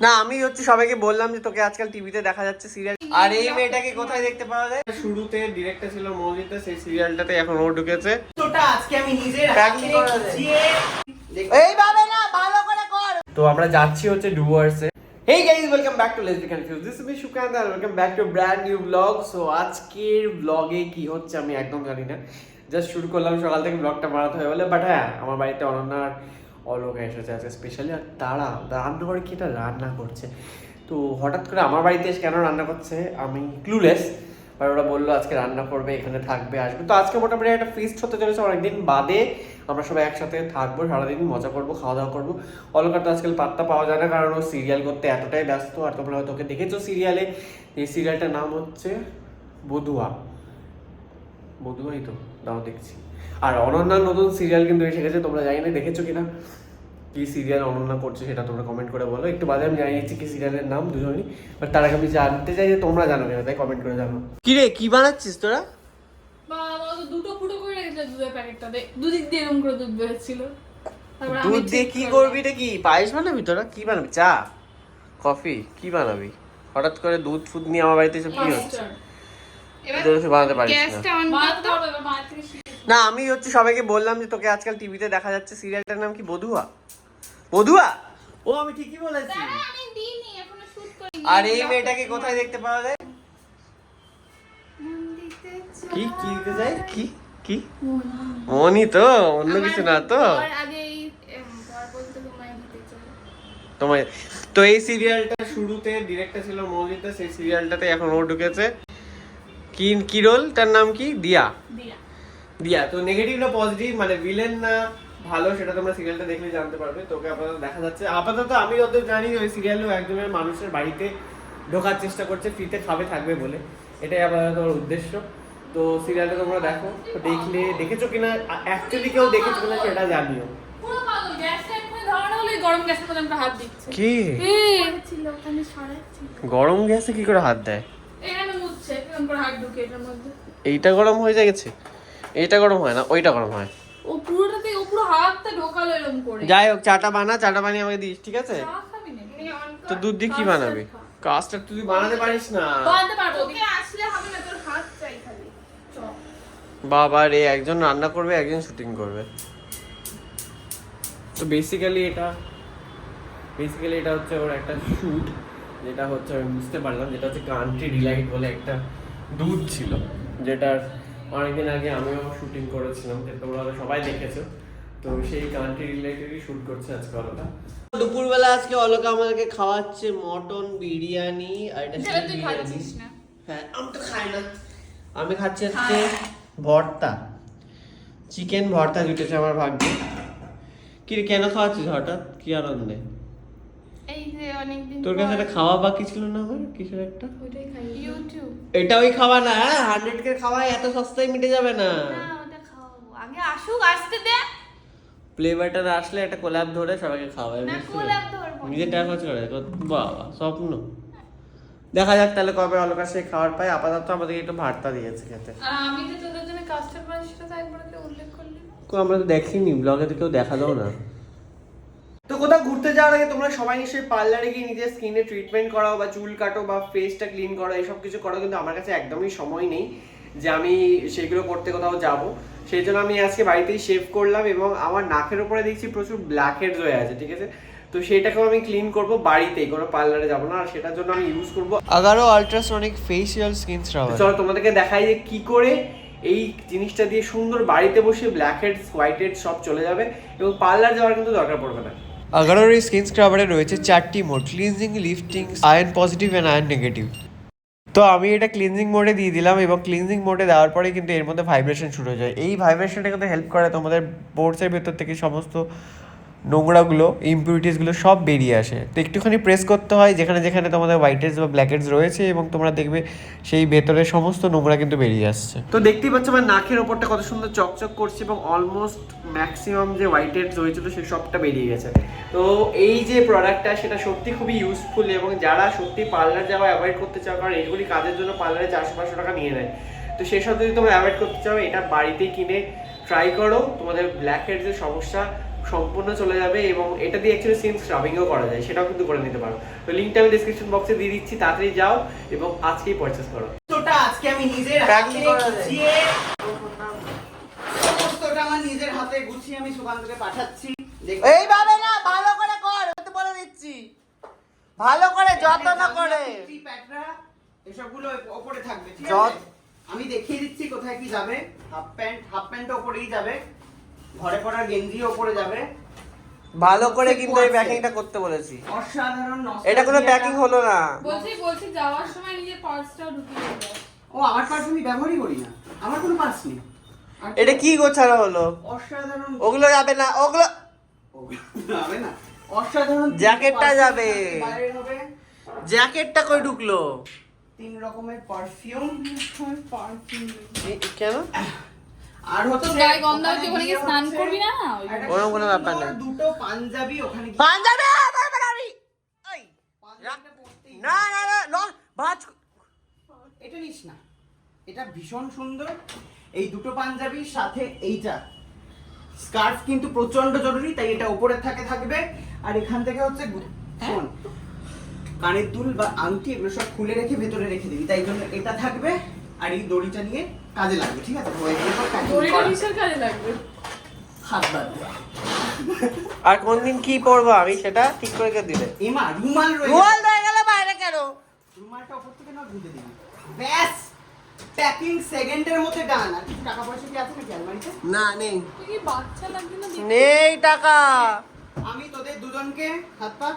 না আমি হচ্ছে সবাইকে বললাম যে তোকে আজকাল টিভিতে দেখা যাচ্ছে সিরিয়াল আর এই মেয়েটাকে কোথায় দেখতে পাওয়া যায়? শুরুতে ডিরেক্টর ছিল মৌলিতে সেই সিরিয়ালটাতে এখন ও ঢুকেছে। ওটা আজকে আমি যায়। গুছিয়ে এইভাবে না ভালো করে কর। তো আমরা যাচ্ছি হচ্ছে ডুয়ার্সে hey guys welcome back to let's be confuse this is Sukanta R welcome back to brand new blog so আজকের ব্লগে কি হচ্ছে আমি একদম জানি না। জাস্ট শুরু করলাম সকাল থেকে ব্লগটা বানাতে হবে বলে বাট হ্যাঁ আমার বাড়িতে অনন্যার অলোক এসেছে আজকে স্পেশালি আর তারা রান্না করে কি এটা রান্না করছে। তো হঠাৎ করে আমার বাড়িতে এসে কেন রান্না করছে, আমি ক্লুলেস আর ওরা বলল আজকে রান্না করবে, এখানে থাকবে, আসবে। তো আজকে মোটামুটি একটা ফিস্ট হতে চলেছে অনেকদিন বাদে। আমরা সবাই একসাথে থাকব, সারাদিন মজা করব, খাওয়া দাওয়া করব। অলকার তো আজকাল পাত্তা পাওয়া যায় না, কারণ ও সিরিয়াল করতে এতটাই ব্যস্ত, আর তোমরা হয়তো ওকে দেখেছ সিরিয়ালে এই সিরিয়ালটার নাম হচ্ছে বধুয়া। বধুয়াই তো, দাও দেখছি। আর অনন্যার নতুন সিরিয়াল কিন্তু এসে গেছে তোমরা জানি না দেখেছ কিনা? কি সিরিয়াল অনন্যা করছে সেটা তোমরা কমেন্ট করে বলো। একটু বাদে আমি জানিয়ে দিচ্ছি কি সিরিয়ালের নাম দুজনই বাট তার আগে আমি জানতে চাই যে তোমরা জানো কিনা তাই কমেন্ট করে জানো। কি রে কি বানাচ্ছিস তোরা? দুটো ফুটো করে রেখেছিল দুধের প্যাকেটটাতে দুদিক দিয়ে এরকম করে দুধ বেরোচ্ছিল। আমি দুধ দিয়ে কি করবি এটা কি পায়েস বানাবি তোরা? কি বানাবি? চা? কফি? কি বানাবি? হঠাৎ করে দুধ ফুদ নিয়ে আমার বাড়িতে এসব কি হচ্ছে? বানাতে পারিস না। না, আমি হচ্ছে সবাইকে বললাম যে তোকে আজকাল টিভিতে দেখা যাচ্ছে সিরিয়ালটার নাম কি? বধুয়া? বধুয়া? ও আমি ঠিকই বলেছি। আমি দিইনি, এখনও shoot করিনি। আর এই মেয়েটাকে কোথায় দেখতে পাওয়া যায়? কি কি যায়? কি? কি? মন। তো অন্য কিছু না তো। আগে এই, এম, বর বলতে তোমায়। তো এই সিরিয়ালটা শুরুতে ডিরেক্টর ছিল মৌলিতে সেই সিরিয়ালটাতে এখন ও ঢুকেছে। কি কি রোল তার নাম কি? দিয়া। দিয়া। দিয়া তো নেগেটিভ না পজিটিভ মানে ভিলেন না ভালো সেটা তোমরা সিরিয়ালটা দেখলে জানতে পারবে। তোকে আপাতত দেখা যাচ্ছে। আপাতত আমি যত জানি ওই সিরিয়ালে একজনের মানুষের বাড়িতে ঢোকার চেষ্টা করছে ফ্রিতে খাবে থাকবে বলে। এটাই আপাতত ওর উদ্দেশ্য। তো সিরিয়ালটা তোমরা দেখো তো দেখলে দেখেছ কিনা? অ্যাকচুয়ালি কেউ দেখেছ কিনা সেটা জানিও। কি। গরম গ্যাসে কি করে হাত দেয়। এইটা গরম হয়ে যায় গেছে? এইটা গরম হয় না ওইটা গরম হয় ও পুরোটাতে, ও পুরো হাতটা ঢোকালো এরকম করে। যাই হোক চাটা বানা চাটা বানিয়ে আমাকে দিস ঠিক আছে। তো দুধ দিয়ে কি বানাবি। কাস্টার্ড তুই বানাতে পারিস না বানাতে পারব, তোকে আসলে হবে না, তোর হাত চাই খালি। চ। বাবা রে একজন রান্না করবে একজন শুটিং করবে তো বেসিক্যালি এটা বেসিক্যালি এটা হচ্ছে ওর একটা শুট যেটা হচ্ছে আমি বুঝতে পারলাম যেটা হচ্ছে কান্ট্রি ডিলাইট বলে একটা দুধ ছিল যেটার অনেকদিন আগে আমিও শুটিং করেছিলাম যে তোমরা সবাই দেখেছ। তো সেই কান্ট্রি রিলেটেডই শুট করছে আজকে অলকা। দুপুরবেলা আজকে অলকা আমাদেরকে খাওয়াচ্ছে মটন বিরিয়ানি আর এটা তুই খাচ্ছিস না। হ্যাঁ আমি তো খাই না। আমি খাচ্ছি আজকে ভর্তা। চিকেন ভর্তা জুটেছে আমার ভাগ্যে। কি কেন খাওয়াচ্ছিস হঠাৎ? কি আনন্দে? এই যে অনেকদিন তোর কাছে একটা খাওয়া বাকি ছিল না আমার কিসের একটা ওইটাই খাই। YouTube। এটা ওই খাওয়া না হ্যাঁ হান্ড্রেড কে খাওয়া এত সস্তায় মিটে যাবে না না, ওটা খাওয়াবো। আগে আসুক, আসতে দে। প্লে বাটন আসলে একটা কোলাপ ধরে সবাইকে খাওয়াবে না, পেরেছিস? ধরবো। নিজে টাকা খরচ করে বাবা স্বপ্ন দেখা যাক তাহলে কবে অলকা সে খাবার পায় আপাতত আমাদেরকে একটু ভাতটা দিয়েছে খেতে আর আমি যে তোদের জন্য কাস্টার্ড বানাই সেটা তো একবার উল্লেখ করলি আমরা তো দেখিনি ব্লগে তো কেউ দেখা দাও না তো কোথাও ঘুরতে যাওয়ার আগে তোমরা সবাই নিশ্চয়ই পার্লারে গিয়ে নিজের স্কিনে ট্রিটমেন্ট করাও বা চুল কাটো বা ফেসটা ক্লিন করো এইসব কিছু করো কিন্তু আমার কাছে একদমই সময় নেই যে আমি সেগুলো করতে কোথাও যাব। সেই জন্য আমি আজকে বাড়িতেই শেভ করলাম এবং আমার নাকের উপরে দেখছি প্রচুর ব্ল্যাক হেডস হয়ে আছে ঠিক আছে? তো সেটাকেও আমি ক্লিন করব বাড়িতেই কোনো পার্লারে যাব না। আর সেটার জন্য আমি ইউজ করব আগারো আলট্রাসনিক ফেসিয়াল স্কিন স্ক্রাবার চলো তোমাদেরকে দেখাই যে কি করে এই জিনিসটা দিয়ে সুন্দর বাড়িতে বসে ব্ল্যাক হেডস হোয়াইট হেডস সব চলে যাবে এবং পার্লার যাওয়ার কিন্তু দরকার পড়বে না। আগারোর এই স্কিন স্ক্রাবারে রয়েছে চারটি mode cleansing lifting ion positive and ion negative তো আমি এটা ক্লিনজিং মোডে দিয়ে দিলাম এবং ক্লিনজিং মোডে দেওয়ার পরে কিন্তু এর মধ্যে ভাইব্রেশন শুরু হয়ে যায়। এই ভাইব্রেশনটা কিন্তু হেল্প করে তোমাদের বোর্ডসের ভেতর থেকে সমস্ত নোংরাগুলো ইম্পিউরিটিসগুলো সব বেরিয়ে আসে। তো একটুখানি প্রেস করতে হয়, যেখানে যেখানে তোমাদের হোয়াইটেডস বা ব্ল্যাকেটস রয়েছে এবং তোমরা দেখবে সেই ভেতরে সমস্ত নোংরা কিন্তু বেরিয়ে আসছে। তো দেখতেই পাচ্ছ আমার নাকের ওপরটা কত সুন্দর চকচক করছে এবং অলমোস্ট ম্যাক্সিমাম যে হোয়াইটেডস হয়েছিল সে সবটা বেরিয়ে গেছে। তো এই যে প্রোডাক্টটা সেটা সত্যি খুবই ইউজফুল এবং যারা সত্যি পার্লার যাওয়া অ্যাভয়েড করতে চাও, কারণ এইগুলি কাজের জন্য পার্লারে চারশো পাঁচশো টাকা নিয়ে নেয়। তো সেসব যদি তোমরা অ্যাভয়েড করতে চাও, এটা বাড়িতে কিনে ট্রাই করো। তোমাদের ব্ল্যাক হেডসের সমস্যা সম্পূর্ণ চলে যাবে এবং এটা দিয়ে অ্যাকচুয়ালি সিম স্ক্রাবিংও করা যায় সেটাও কিন্তু করে নিতে পারো। তো লিঙ্কটা আমি ডিসক্রিপশন বক্সে দিয়ে দিচ্ছি তাড়াতাড়ি যাও এবং আজকেই পারচেস করো। সমস্তটা আজকে আমি যায়। গুছিয়ে সমস্তটা আমার নিজের হাতে গুছিয়ে আমি সুকান্তকে পাঠাচ্ছি। দেখতে- এইভাবে না ভালো করে কর তো বলে দিচ্ছি। ভালো করে যত্ন করে। এসবগুলো ওপরে থাকবে ঠিক আছে? আমি দেখিয়ে দিচ্ছি কোথায় কি যাবে। হাফ প্যান্ট হাফ প্যান্ট ওপরেই যাবে। ঘরে পড়ার গেঞ্জি ওপরে যাবে। ভালো করে কিন্তু এই প্যাকিংটা করতে বলেছি। অসাধারণ এটা কোনো প্যাকিং হলো না। বলছি বলছি যাওয়ার সময় নিজের পার্সটাও ঢুকিয়ে ও আমার পার্স আমি ব্যবহারই করি না। আমার কোনো পার্স নেই। এটা কি গোছানো হলো? অসাধারণ। ওগুলো যাবে না ওগুলো ওগুলো যাবে না। অসাধারণ জ্যাকেটটা যাবে। জ্যাকেটটা কই ঢুকলো? তিন রকমের পারফিউম কেন? আর হচ্ছে গায়ে গন্ধ হচ্ছে, ওখানে গিয়ে গিয়ে স্নান করবি না? একটা কোনো ব্যাপার সুন্দর দুটো পাঞ্জাবি ওখানে পাঞ্জাবি পাঞ্জাবি ওই না না না না ভাজ। এটা নিস না। এটা ভীষণ সুন্দর। এই দুটো পাঞ্জাবির সাথে এইটা। স্কার্ফ কিন্তু প্রচণ্ড জরুরি তাই এটা উপরে থাকে থাকবে। আর এখান থেকে হচ্ছে গু- শোন কানের দুল বা আংটি এগুলো সব খুলে রেখে ভেতরে রেখে দিবি। তাই জন্য এটা থাকবে। আর এই দড়িটা নিয়ে কাজে লাগবে ঠিক আছে? দড়িটা। কিসের কাজে লাগবে। হাত বাদ আর কোন দিন কি পরবো আমি সেটা ঠিক করে কে দিলে এমা রুমাল রয়ে রুয়াল হয়ে গেলে বাইরে কেন? রুমালটা উপর থেকে না গুঁজে দিবি। ব্যাস প্যাকিং সেকেন্ডের মধ্যে ডান আর কিছু টাকা পয়সা কি আছে নাকি আলমারিতে? না নেই। তুই কি বাচ্চা লাগবে না নেই টাকা। আমি তোদের দুজনকে হাত পা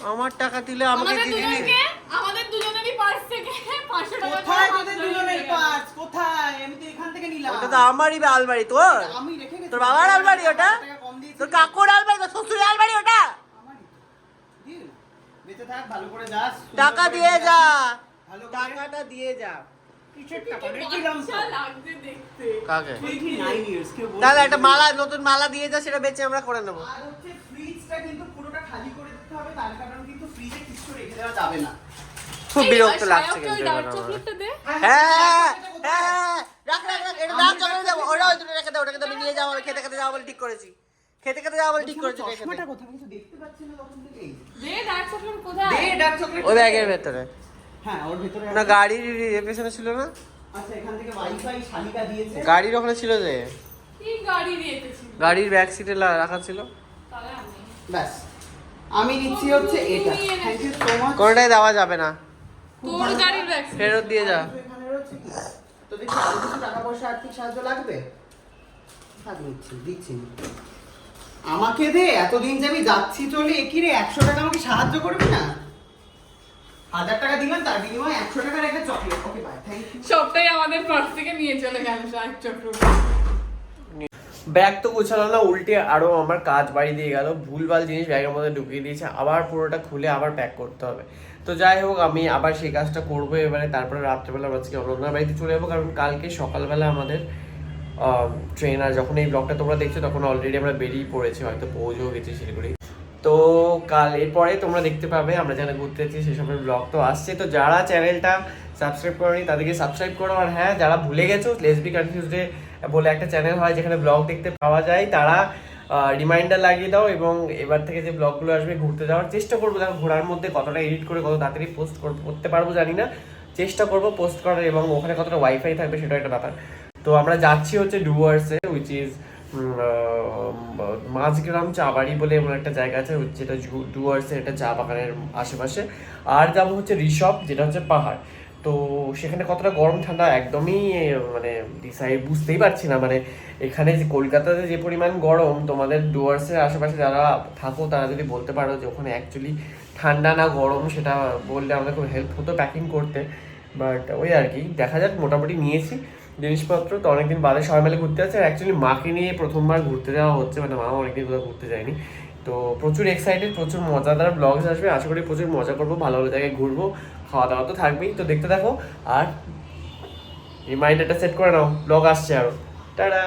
আমার টাকা দিলে আমাকে আমাদের দিবি আমাদের দুজনেরই পার্স থেকে পাঁচশো টাকা কোথায় করে তোদের হাত দুজনের পার্স কোথায়? আমি তো এখান থেকে নিলাম। ওটা তো আমারই বা আলমারি তোর। আমি রেখে গেছি। তোর বাবার আলমারি ওটা। তোর কাকুর আলমারি তোর শ্বশুরের আলমারি ওটা? তো। বেঁচে থাক ভালো করে যাস টাকা দিয়ে যা। ভালো টাকাটা দিয়ে যা। কিসের টাকা? কি রে? দিলাম তো। বাচ্চা লাগছে দেখতে। কাকে? 29 years, কেউ বলবে তাহলে একটা মালা নতুন মালা দিয়ে যা সেটা বেচে আমরা করে নেব। আর হচ্ছে ফ্রিজটা কিন্তু পুরোটা খালি করে হবে তার কারণ কিন্তু ফ্রিজে কিছু রেখে দেওয়া যাবে না খুব বিরক্ত লাগছে কিন্তু ডার্ক চকলেটটা দে হ্যাঁ হ্যাঁ হ্যাঁ রাখ রাখ রাখ এটা দাম চকলেট দেবো ওটা ওই রেখে দাও ওটাকে তো আমি নিয়ে যাব খেতে খেতে যাব বলে ঠিক করেছি খেতে খেতে যাব বলে ঠিক করেছি রেখে চশমাটা কোথায় কিছু দেখতে পাচ্ছি না তখন থেকে দে ডার্ক চকলেট কোথায় দে ডার্ক চকলেট ওই ব্যাগের ভেতরে হ্যাঁ ওর ভিতরে না গাড়ির পেছনে ছিল না আচ্ছা এখান থেকে ওয়াইফাই শালিকা দিয়েছে গাড়ির ওখানে ছিল যে কি গাড়ি দিয়েছিস গাড়ির ব্যাক সিটে রাখা ছিল তাহলে আমি ব্যাস আমি নিচ্ছি হচ্ছে এটা। থ্যাংক ইউ সো মাচ কোনটাই দেওয়া যাবে না। তোর গাড়ির ব্যাগ ফেরত দিয়ে যা। এখানে রয়েছে কি? তো দেখি আরও কিছু টাকা পয়সা আর্থিক সাহায্য লাগবে? থাক নিচ্ছি দিচ্ছি। আমাকে দে এতদিন যে আমি যাচ্ছি চলে একই রে একশো টাকা আমাকে সাহায্য করবি না? হাজার টাকা দিলাম তার বিনিময়ে একশো টাকার একটা chocolate okay bye thank you সবটাই আমাদের পার্স থেকে নিয়ে চলে গেল ডার্ক চকলেট ব্যাগ তো গুছালো না, উল্টে আরও আমার কাজ বাড়ি দিয়ে গেল, ভুলভাল জিনিস ব্যাগের মধ্যে ঢুকিয়ে দিয়েছে, আবার পুরোটা খুলে আবার প্যাক করতে হবে। তো যাই হোক, আমি আবার সেই কাজটা করব এবারে, তারপরে রাত্রেবেলা আজকে অনন্যার বাড়িতে চলে যাব, কারণ কালকে সকালবেলা আমাদের ট্রেন আর যখন এই ব্লগটা তোমরা দেখছ, তখন অলরেডি আমরা বেরিয়ে পড়েছি, হয়তো পৌঁছেও গেছি শিলিগুড়ি। তো কাল, এরপরে তোমরা দেখতে পাবে, আমরা যেখানে ঘুরতে যাচ্ছি সেসবের ব্লগ তো আসছে। তো যারা চ্যানেলটা সাবস্ক্রাইব করনি, তাদেরকে সাবস্ক্রাইব করো, আর হ্যাঁ যারা ভুলে গেছো লেসবি কনফিউজডে বলে একটা চ্যানেল হয় যেখানে ব্লগ দেখতে পাওয়া যায়। তারা রিমাইন্ডার লাগিয়ে দাও এবং এবার থেকে যে ব্লগগুলো আসবে ঘুরতে যাওয়ার চেষ্টা করব। দেখো, ঘোরার মধ্যে কতটা এডিট করে কত তাড়াতাড়ি পোস্ট করতে পারব জানি না। চেষ্টা করব পোস্ট করার এবং ওখানে কতটা ওয়াইফাই থাকবে সেটা একটা ব্যাপার। তো আমরা যাচ্ছি হচ্ছে ডুয়ার্সে উইচ ইজ মাঝগ্রাম চা বাড়ি বলে এমন একটা জায়গা আছে, যেটা ডুয়ার্সের একটা চা বাগানের আশেপাশে। আর যাব হচ্ছে ঋষভ যেটা হচ্ছে পাহাড়। তো সেখানে কতটা গরম, ঠান্ডা একদমই মানে ডিসাইড বুঝতেই পারছি না। মানে এখানে যে কলকাতাতে যে পরিমাণ গরম, তোমাদের ডুয়ার্সের আশেপাশে যারা থাকো, তারা যদি বলতে পারো যে ওখানে অ্যাকচুয়ালি ঠান্ডা না গরম, সেটা বললে আমাদের খুব হেল্প হতো প্যাকিং করতে। বাট ওই আর কি, দেখা যাক, মোটামুটি নিয়েছি জিনিসপত্র। তো অনেকদিন বাদে সবাই মিলে ঘুরতে যাচ্ছে। অ্যাকচুয়ালি মাকে নিয়ে প্রথমবার ঘুরতে যাওয়া হচ্ছে মানে মা অনেকদিন কোথাও ঘুরতে যায়নি। তো প্রচুর এক্সাইটেড প্রচুর মজাদার ব্লগস আসবে। আশা করি প্রচুর মজা করব, ভালো ভালো জায়গায় ঘুরবো। খাওয়া দাওয়া তো থাকবেই, তো দেখতে থাকো। আর রিমাইন্ডারটা সেট করে নাও ব্লগ আসছে আরও। টাটা!